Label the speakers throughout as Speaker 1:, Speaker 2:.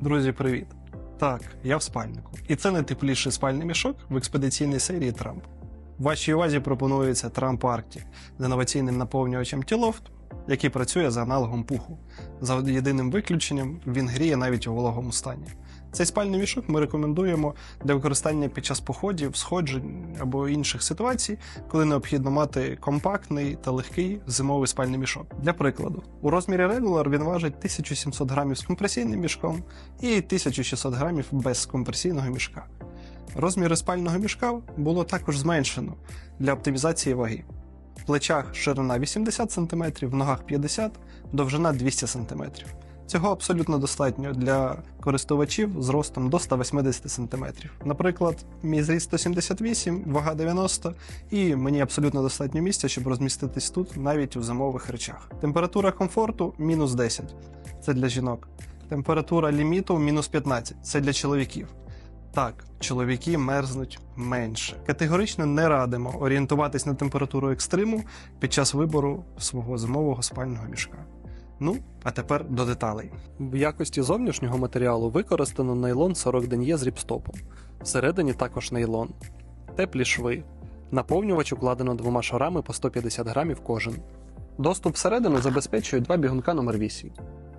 Speaker 1: Друзі, привіт! Так, я в спальнику. І це найтепліший спальний мішок в експедиційній серії Трамп. Вашій увазі пропонується Трамп Арктик з інноваційним наповнювачем T-Loft, який працює за аналогом пуху. За єдиним виключенням він гріє навіть у вологому стані. Цей спальний мішок ми рекомендуємо для використання під час походів, сходжень або інших ситуацій, коли необхідно мати компактний та легкий зимовий спальний мішок. Для прикладу, у розмірі Regular він важить 1700 грамів з компресійним мішком і 1600 грамів без компресійного мішка. Розміри спального мішка було також зменшено для оптимізації ваги. В плечах ширина 80 см, в ногах 50 довжина 200 см. Цього абсолютно достатньо для користувачів з ростом до 180 см. Наприклад, мій зріст 178, вага 90, і мені абсолютно достатньо місця, щоб розміститись тут навіть у зимових речах. Температура комфорту мінус 10 це для жінок. Температура ліміту мінус 15 це для чоловіків. Так, чоловіки мерзнуть менше. Категорично не радимо орієнтуватись на температуру екстриму під час вибору свого зимового спального мішка. Ну, а тепер до деталей.
Speaker 2: В якості зовнішнього матеріалу використано нейлон 40 ден'є з ріпстопом. Всередині також нейлон. Теплі шви. Наповнювач укладено двома шарами по 150 грамів кожен. Доступ всередину забезпечує два бігунка номер 8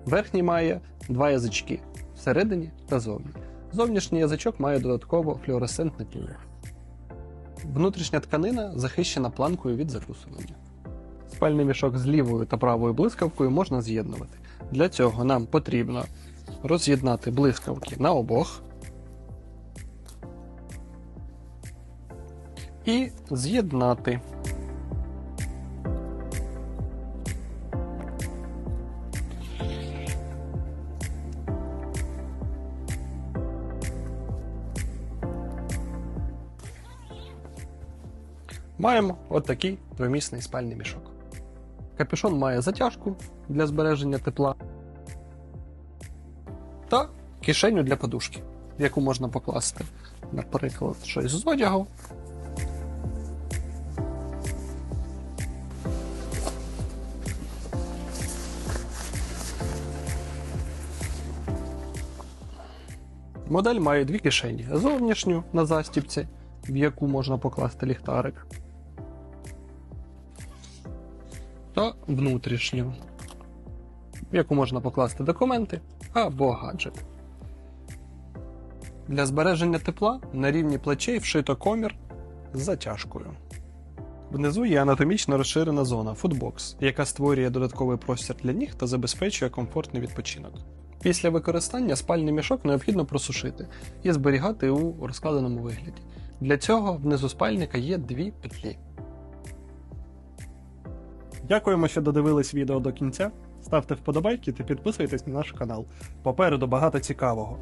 Speaker 2: Верхній має два язички всередині та зовні. Зовнішній язичок має додатково флуоресцентне піло. Внутрішня тканина захищена планкою від закусування. Спальний мішок з лівою та правою блискавкою можна з'єднувати. Для цього нам потрібно роз'єднати блискавки на обох і з'єднати. Маємо отакий двомісний спальний мішок. Капюшон має затяжку для збереження тепла та кишеню для подушки, в яку можна покласти, наприклад, щось з одягу. Модель має дві кишені: зовнішню на застіпці, в яку можна покласти ліхтарик, та внутрішню, в яку можна покласти документи або гаджет. Для збереження тепла на рівні плечей вшито комір з затяжкою. Внизу є анатомічно розширена зона футбокс, яка створює додатковий простір для ніг та забезпечує комфортний відпочинок. Після використання спальний мішок необхідно просушити і зберігати у розкладеному вигляді. Для цього внизу спальника є дві петлі.
Speaker 1: Дякуємо, що додивились відео до кінця. Ставте вподобайки та підписуйтесь на наш канал. Попереду багато цікавого.